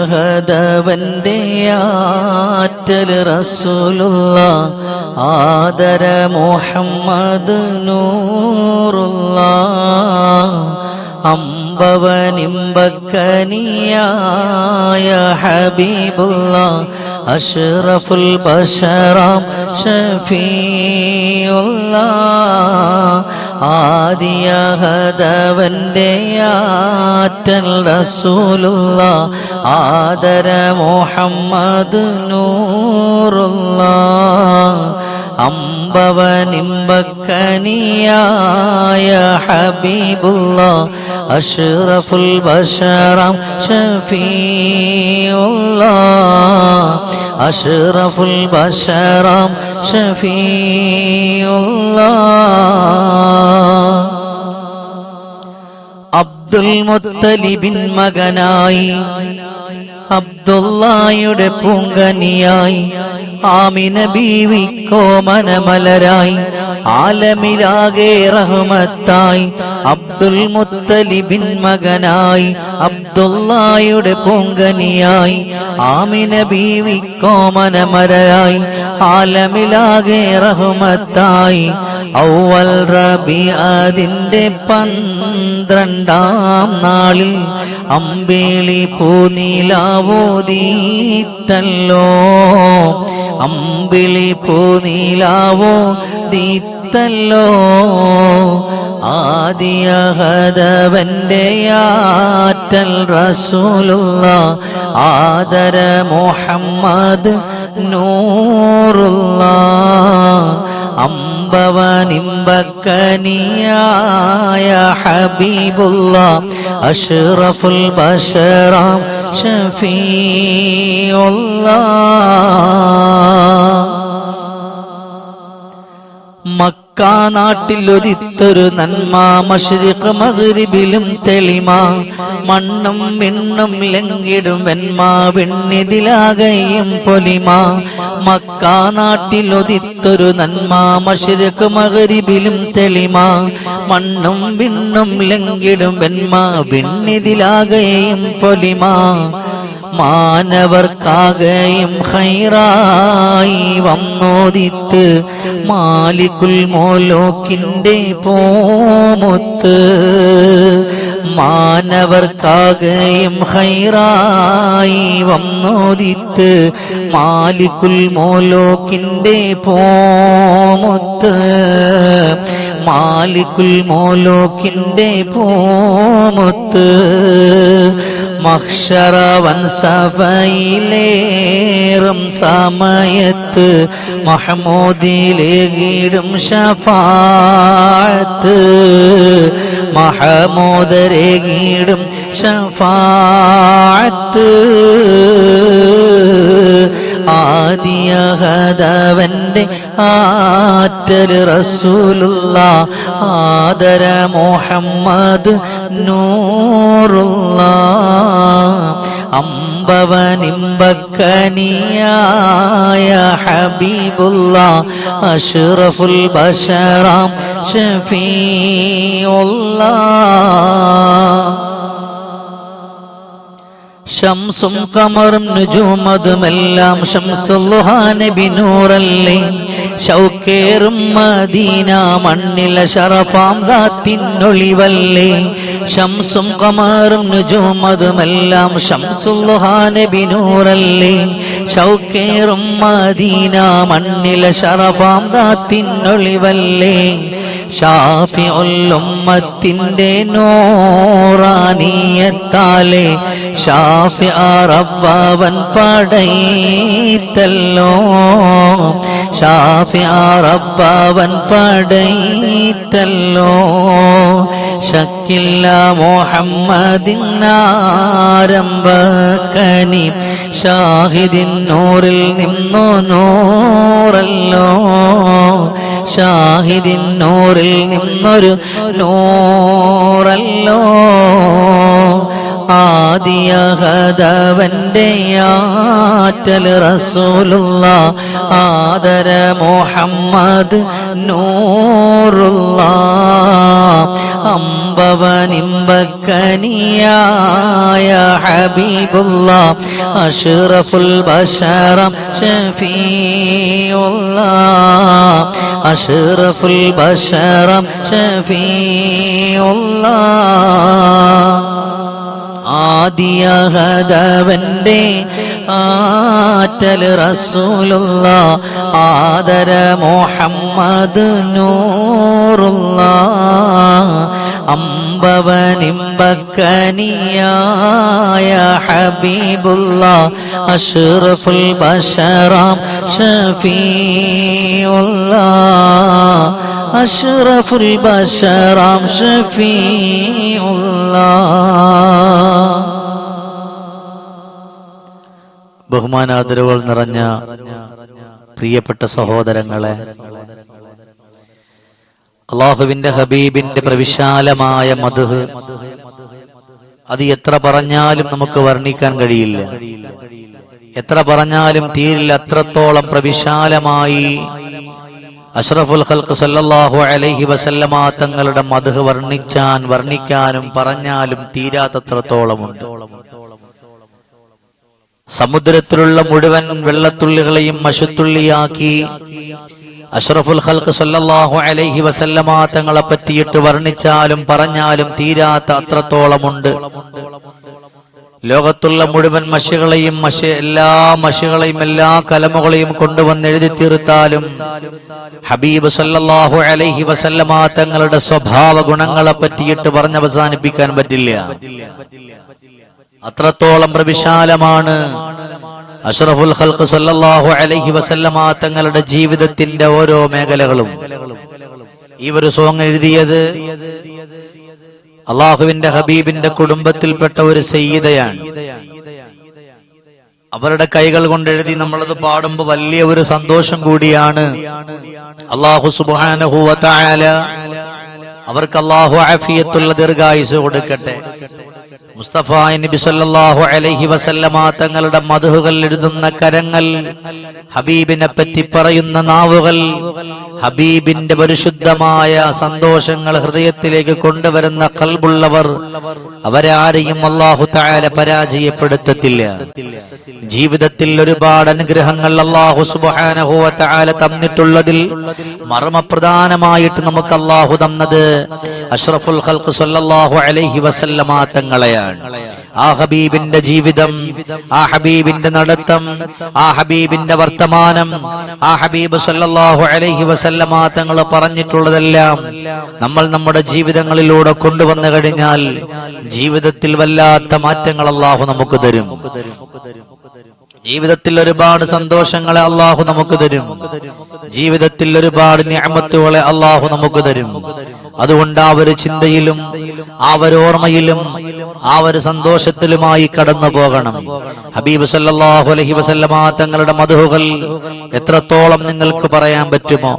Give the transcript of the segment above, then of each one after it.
ആദിയഹദവന്റെ ആറ്റൽ റസൂലുള്ള ആദര മുഹമ്മദ് നൂറുള്ള അമ്പവനിമ്പക്കനിയായ ഹബീബുള്ള അഷ്റഫുൽ ബഷറാം ഷഫീഉള്ള ആദിയഹദവന്റെ ആറ്റൽ റസൂലുള്ള ആദര മുഹമ്മദ് നൂറുള്ള അമ്പവനിമ്പക്കനിയായ ഹബീബുള്ള അഷ്റഫുൽ ബഷറാം ഷഫീഉള്ള അഷ്റഫുൽ ബഷറാം ഷഫീഉള്ള അബ്ദുൽ മുത്തലിബിൻ മകനായി അബ്ദുള്ളായുടെ പൂങ്കനിയായി. ആമിന ബീവി കോമനമലരായി ആലമിലാകെ റഹ്മത്തായി. അബ്ദുൽ മുത്തലിബിൻ മകനായി. അബ്ദുള്ളായുടെ പൂങ്കനിയായി. ആമിന ബീവി കോമനമലരായി ആലമിലാകെ റഹ്മത്തായി. ഔവൽ റബി അതിന്റെ പന്ത്രണ്ടാം നാളിൽ അമ്പേളി പൂനീലാവോദീത്തല്ലോ അമ്പിളി പൂനീലാവോ ദീത്തല്ലോ ആദിയഹദവന്റെ ആറ്റൽ റസൂലുള്ള ആദര മുഹമ്മദ് നൂറുള്ള അമ്പവനിമ്പക്കനിയായ ഹബീബുള്ള അഷ്റഫുൽ ബഷറാം ഷഫീഉള്ള മക്ക നാട്ടിലൊരിത്തൊരു നന്മ മഷരിഖ് മകരിബിലും തെളിമ. മണ്ണും വിണ്ണും ലങ്കിടും വെന്മ വിണ്ണിതിലാകയും പൊലിമ. മക്ക നാട്ടിലൊതിത്തൊരു നന്മ മഷരിഖ് മകരിബിലും തെളിമ. മണ്ണും വിണ്ണും ലങ്കിടും വെന്മ വിണ്ണിതിലാകയും പൊലിമ. മാനവർക്കാകയും ഹൈറായി വന്നോദിത്ത് മാലിക്കുൽ മോലോക്കിന്റെ പോമുത്ത്. മാനവർക്കാകെയും ഹൈറായി വന്നോദിത്ത് മാലിക്കുൽ മോലോക്കിന്റെ പോമുത്ത്. മാലിക്കുൽ മോലോക്കിന്റെ പോമത്ത് മഹ്ഷറവൻ സഭയിലേറും സമയത്ത് മഹമൂദിലേകിടും ഷഫാത്ത് മഹമൂദരേകിടും ഷഫാത്ത് ആദിയഹദവന്റെ ആറ്റൽ റസൂലുള്ള ആദര മുഹമ്മദ് നൂറുള്ള. അമ്പവനിമ്പക്കനിയായ ഹബീബുള്ള അഷറഫുൽ ബഷറാം ഷഫീഉള്ള. ഷംസും കമറും നുജൂമതുമെല്ലാം ഷംസുല്ലുഹാനബി നൂറല്ലേ. ഷൗക്കേറും മദീന മണ്ണില ഷറഫാം ദാത്തിനൊളിവല്ലേ. ശംസും കമറും നുജൂമതുമെല്ലാം ഷംസുല്ലുഹാനബി നൂറല്ലേ. ഷൗക്കേറും മദീന മണ്ണില ഷറഫാം ദാത്തിനൊളിവല്ലേ. ഷാഫി ഉമ്മത്തിന്റെ നോറാനീയത്താലെ ഷാഫി റബ്ബവൻ പടയിത്തല്ലോ. ഷാഫി റബ്ബവൻ പടയിത്തല്ലോ ശക്കില്ല മുഹമ്മദിനാരംഭക്കനി ഷാഹിദിൻ നൂറിൽ നിന്നു നൂറല്ലോ. ഷാഹിദിൻ നൂറിൽ നിന്നൊരു നൂറല്ലോ. ആദിയഹദവന്റെ ആറ്റൽ റസൂലുള്ള ആദര മുഹമ്മദ് നൂറുള്ള അമ്പവനിമ്പക്കനിയായ ഹബീബുള്ള അഷറഫുൽ ബഷറം ഷഫീയുള്ള അഷറഫുൽ ബഷറം ഷഫീഉള്ള ആദിയഹദവന്റെ ആറ്റൽ റസൂലുള്ള ആദര മുഹമ്മദ് നൂറുള്ള അമ്പവനിമ്പക്കനിയായ ഹബീബുള്ള അഷറഫുൽ ബഷറാം അഷ്റഫുൽ ബഷറാം ഷഫീഉള്ള ബഹുമാനാദരവുകൾ നിറഞ്ഞ പ്രിയപ്പെട്ട സഹോദരങ്ങളെ അള്ളാഹുവിന്റെ ഹബീബിന്റെ പ്രവിശാലമായ മധുഹ് അത് എത്ര പറഞ്ഞാലും നമുക്ക് വർണിക്കാൻ കഴിയില്ല. എത്ര പറഞ്ഞാലും തീരില്ല അത്രത്തോളം പ്രവിശാലമായി അഷ്റഫുൽ ഖൽക്ക് സല്ലല്ലാഹു അലൈഹി വസല്ലമ തങ്ങളുടെ മധു വർണിച്ചാൻ വർണിക്കാനും പറഞ്ഞാലും തീരാത്തത്രത്തോളമുണ്ട്. സമുദ്രത്തിലുള്ള മുഴുവൻ വെള്ളത്തുള്ളികളെയും മശുത്തുള്ളിയാക്കി അഷ്റഫുൽ ഖൽക്ക് സല്ലല്ലാഹു അലൈഹി വസല്ലമ തങ്ങളെ പറ്റിയിട്ട് വർണിച്ചാലും പറഞ്ഞാലും തീരാത്ത അത്രത്തോളമുണ്ട്. ലോകത്തുള്ള മുഴുവൻ മഷികളെയും മഷ എല്ലാ മഷികളെയും എല്ലാ കലമുകളെയും കൊണ്ടുവന്ന് എഴുതി തീർത്താലും ഹബീബ് സല്ലാഹു അലൈഹി വസല്ലമ തങ്ങളുടെ സ്വഭാവ ഗുണങ്ങളെ പറ്റിയിട്ട് പറഞ്ഞവസാനിപ്പിക്കാൻ പറ്റില്ല. അത്രത്തോളം പ്രവിശാലമാണ് അഷ്റഫുൽ ഹൽക്ക് സല്ലാഹു അലൈഹി വസല്ലമ തങ്ങളുടെ ജീവിതത്തിന്റെ ഓരോ മേഖലകളും. ഈ ഒരു സോങ് എഴുതിയത് അള്ളാഹുവിന്റെ ഹബീബിന്റെ കുടുംബത്തിൽപ്പെട്ട ഒരു സയ്യിദയാണ്. അവരുടെ കൈകൾ കൊണ്ട് എഴുതി നമ്മളത് പാടുമ്പോൾ വലിയ ഒരു സന്തോഷം കൂടിയാണ്. അള്ളാഹു സുബാനഹുവ അവർക്ക് അള്ളാഹു ആഫിയത്തുള്ള ദീർഘായുസ് കൊടുക്കട്ടെ. മുസ്തഫ നബി സല്ലല്ലാഹു അലൈഹി വസല്ലമ തങ്ങളുടെ മധുഹുകൾ എഴുതുന്ന കരങ്ങൾ ഹബീബിനെ പറ്റി പറയുന്ന നാവുകൾ ഹബീബിന്റെ പരിശുദ്ധമായ സന്തോഷങ്ങൾ ഹൃദയത്തിലേക്ക് കൊണ്ടുവരുന്ന കൽബുള്ളവർ അവരാരെയും അള്ളാഹു താല പരാജയപ്പെടുത്തത്തില്ല. ജീവിതത്തിൽ ഒരുപാട് അനുഗ്രഹങ്ങൾ അള്ളാഹു സുബാനഹുവ താല തന്നിട്ടുള്ളതിൽ മർമ്മപ്രധാനമായിട്ട് നമുക്ക് അള്ളാഹു തന്നത് അഷ്റഫുൽ ഖൽഖ് സല്ലല്ലാഹു അലൈഹി വസല്ലമ തങ്ങളെയാണ്. ആ ഹബീബിന്റെ ജീവിതം ആ ഹബീബിന്റെ നടത്തം ആ ഹബീബിന്റെ വർത്തമാനം ആ ഹബീബ് സല്ലാഹു അലൈഹി വസല്ലമ തങ്ങൾ പറഞ്ഞിട്ടുള്ളതെല്ലാം നമ്മൾ നമ്മുടെ ജീവിതങ്ങളിലൂടെ കൊണ്ടുവന്നു കഴിഞ്ഞാൽ ജീവിതത്തിൽ വല്ലാത്ത മാറ്റങ്ങൾ അള്ളാഹു നമുക്ക് തരും. ജീവിതത്തിൽ ഒരുപാട് സന്തോഷങ്ങളെ അള്ളാഹു നമുക്ക് തരും. ജീവിതത്തിൽ ഒരുപാട് ഞാമത്തുകളെ അള്ളാഹു നമുക്ക് തരും. അതുകൊണ്ട് ആ ഒരു ചിന്തയിലും ആ ഒരു ഓർമ്മയിലും ആ ഒരു സന്തോഷത്തിലുമായി കടന്നു പോകണം. ഹബീബ് സല്ലാഹു അലഹി വസല്ലമ തങ്ങളുടെ മധുഹുകൾ എത്രത്തോളം നിങ്ങൾക്ക് പറയാൻ പറ്റുമോ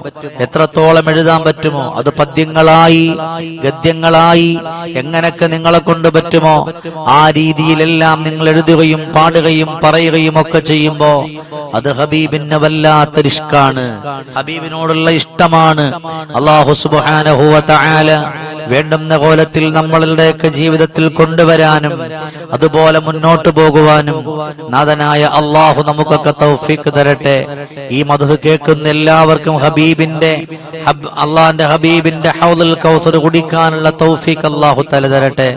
എത്രത്തോളം എഴുതാൻ പറ്റുമോ അത് പദ്യങ്ങളായി ഗദ്യങ്ങളായി എങ്ങനെയൊക്കെ നിങ്ങളെ കൊണ്ട് പറ്റുമോ ആ രീതിയിലെല്ലാം നിങ്ങൾ എഴുതുകയും പാടുകയും പറയുകയും ഒക്കെ ചെയ്യുമ്പോ അത് ഹബീബിന് വല്ലാത്തൊരിഷ്കാണ്. ഹബീബിനോടുള്ള ഇഷ്ടമാണ്. അള്ളാഹു സുബ്ഹാനഹു വ തആല വേണ്ടുന്ന കോലത്തിൽ നമ്മളുടെയൊക്കെ ജീവിതത്തിൽ കൊണ്ടുവരാനും അതുപോലെ മുന്നോട്ട് പോകുവാനും നാഥനായ അള്ളാഹു നമുക്കൊക്കെ തൗഫീക്ക് തരട്ടെ. ഈ മധു കേൾക്കുന്ന എല്ലാവർക്കും ഹബീബിന്റെ ഹബ് അള്ളാന്റെ ഹബീബിന്റെ ഹൗദുൽ കൗസർ കുടിക്കാനുള്ള തൗഫീക്ക് അള്ളാഹു തല തരട്ടെ.